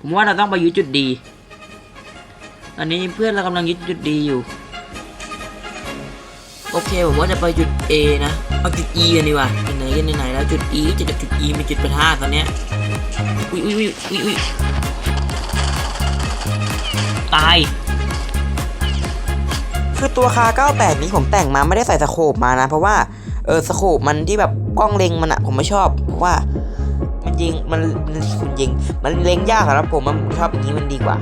ผมว่าเราต้องไปยึดจุดดี ตอนนี้เพื่อนเรากำลังยึดจุดดีอยู่ โอเคผมว่าจะไปจุด A นะเอาจุด E กันดีกว่าไหนกันไหนแล้วจุด E จะจากจุด E มีจุดประทะตอนเนี้ยอุ้ยอุ้ยอุ้ยอุ้ยอุ้ยตาย คือตัวคา 98 นี้ผมแต่งมาไม่ได้ใส่สโคปมานะ เพราะว่าเออสโคปมันที่แบบกล้องเล็งมันอะผมไม่ชอบเพราะว่า ยิงมันมันคุณยิง มันเล็งยากสำหรับผมมันชอบอย่างนี้มันดีกว่า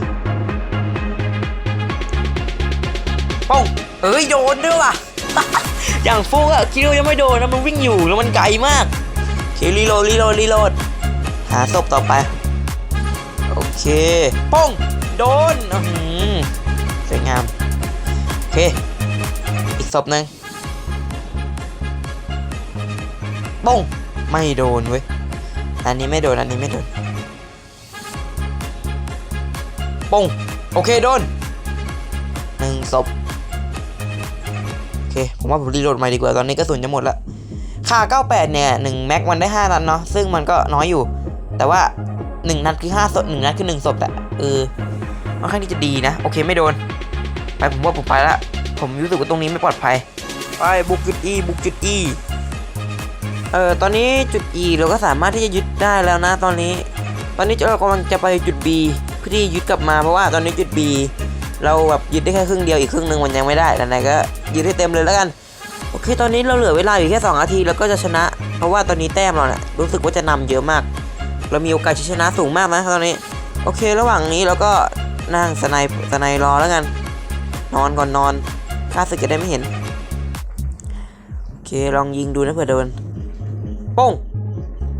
ป้องเอ้ยโดนด้วยว่ะ อย่างฟุกอะคิดว่ายังไม่โดนนะมันวิ่งอยู่แล้วมันไกลมากเครีโหลรีโหลรีโหลดหาศพต่อไป โอเคป้องโดนสวยงามโอเค อีกศพหนึ่งปุ้งไม่โดนเว้ย อันนี้ไม่โดน อันนี้ไม่โดนปงโอเคโดนหนึ่งศพโอเค ผมว่าผมรีโหลดใหม่ดีกว่า ตอนนี้กระสุนจะหมดละค่า 98 เนี่ยหนึ่งแม็กมันได้ 5 นัดเนาะ ซึ่งมันก็น้อยอยู่ แต่ว่า 1 นัดคือ5ศพ1นัดคือ 1ศพแต่เออค่อนข้างที่จะดีนะ โอเคไม่โดน ไปผมว่าผมไปละ ผมรู้สึกว่าตรงนี้ไม่ปลอดภัย ไปบุกจุด E บุกจุด E เอ่อตอนนี้จุด E เราก็สามารถที่จะยึดได้แล้วนะตอนนี้ ตอนนี้เรากำลังจะไปจุด B เพื่อที่ยึดกลับมาเพราะว่าตอนนี้จุด B เราแบบยึดได้แค่ครึ่งเดียวอีกครึ่งหนึ่งมันยังไม่ได้ไหนก็ยึดให้เต็มเลยแล้วกันโอเคตอนนี้เราเหลือเวลาอยู่แค่2นาทีแล้วก็จะชนะ เพราะว่าตอนนี้แต้มเราเนี่ยรู้สึกว่าจะนำเยอะมาก เรามีโอกาสชนะสูงมากนะตอนนี้ โอเคระหว่างนี้เราก็นั่งสไนป์สไนป์รอแล้วกัน นอนก่อนนอนข้าศึกจะได้ไม่เห็นโอเคลองยิงดูนะเผื่อโดน โป้ง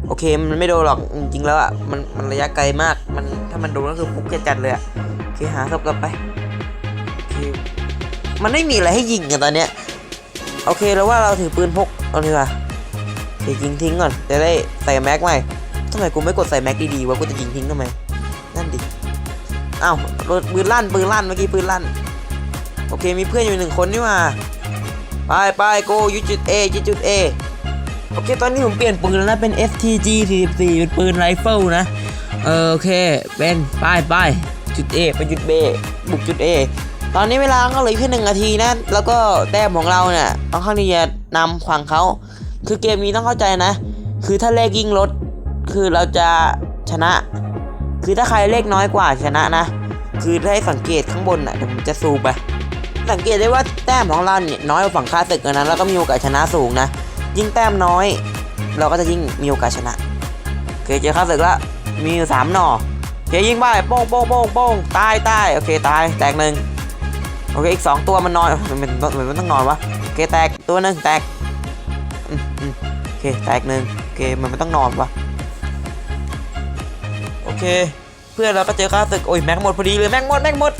โอเคมันไม่โดนหรอกจริงๆแล้วอะมันมันระยะไกลมากมันถ้ามันโดนก็คือฟุกจัดเลยอะโอเคหาศพกลับไปโอเคมันไม่มีอะไรให้ยิงกันตอนเนี้ยโอเคแล้วว่าเราถือปืนพกเอาดีกว่าโอเคยิงทิ้งก่อนจะได้ใส่แม็กใหม่ทำไมกูไม่กดใส่แม็กดีๆวะกูจะยิงทิ้งทำไมนั่นดิอ้าวปืนลั่นปืนลั่นเมื่อกี้ปืนลั่นโอเคมีเพื่อนอยู่หนึ่งคนนี่ว่าไปไปโกยูจุด A ยึดจุด A โอเคตอนนี้ผมเปลี่ยนปืนแล้วนะเป็น STG 44เป็นปืนไรเฟิลนะเออโอเคเป็นไปไปจุด A ไปจุด B บุกจุด A ตอนนี้เวลาก็เหลือแค่หนึ่งนาทีนะ แล้วก็แต้มของเราเนี่ยค่อนข้างที่จะนำฝั่งเขา คือเกมนี้ต้องเข้าใจนะ คือถ้าเลขยิ่งลด คือเราจะชนะ คือถ้าใครเลขน้อยกว่าชนะนะ คือถ้าให้สังเกตข้างบนอะเดี๋ยวผมจะซูมไป สังเกตได้ว่าแต้มของเราเนี่ยน้อยกว่าฝั่งค่าศึกนะแล้วก็มีโอกาสชนะสูงนะ ยิ่งแต้มน้อย เราก็จะยิ่งมีโอกาสชนะโอเคเจอค่าศึกแล้วมีอยู่สามหน่อโอเคยิงไปโป้งโป้งโป้งโป้งตายตายโอเคตายแตกหนึ่งโอเคอีกสองตัวมันนอนมันมันมันมันต้องนอนวะโอเคแตกตัวหนึ่งแตกโอเคแตกหนึ่งโอเคมันไม่ต้องนอนวะโอเค เพื่อนเราก็เจอค่าศึกโอ้ยแม็กหมดพอดีเลยแม็กหมดแม็กหมด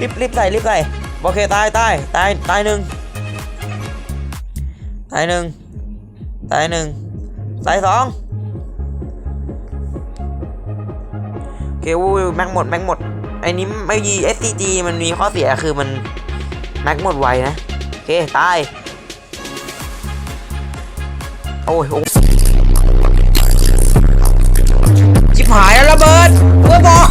รีบรีบใส่รีบใส่โอเคตายตายตายตายหนึ่งตายหนึ่ง ตายหนึ่งตายสองเควู้ยแม็กหมดแม็กหมดไอ้นี้ไม่ยี SCG มันมีข้อเสียคือมันแม็กหมดไวนะโอเค ตาย โอ้ยโอ้ยชิบหายแล้วระเบิดเพื่อบอก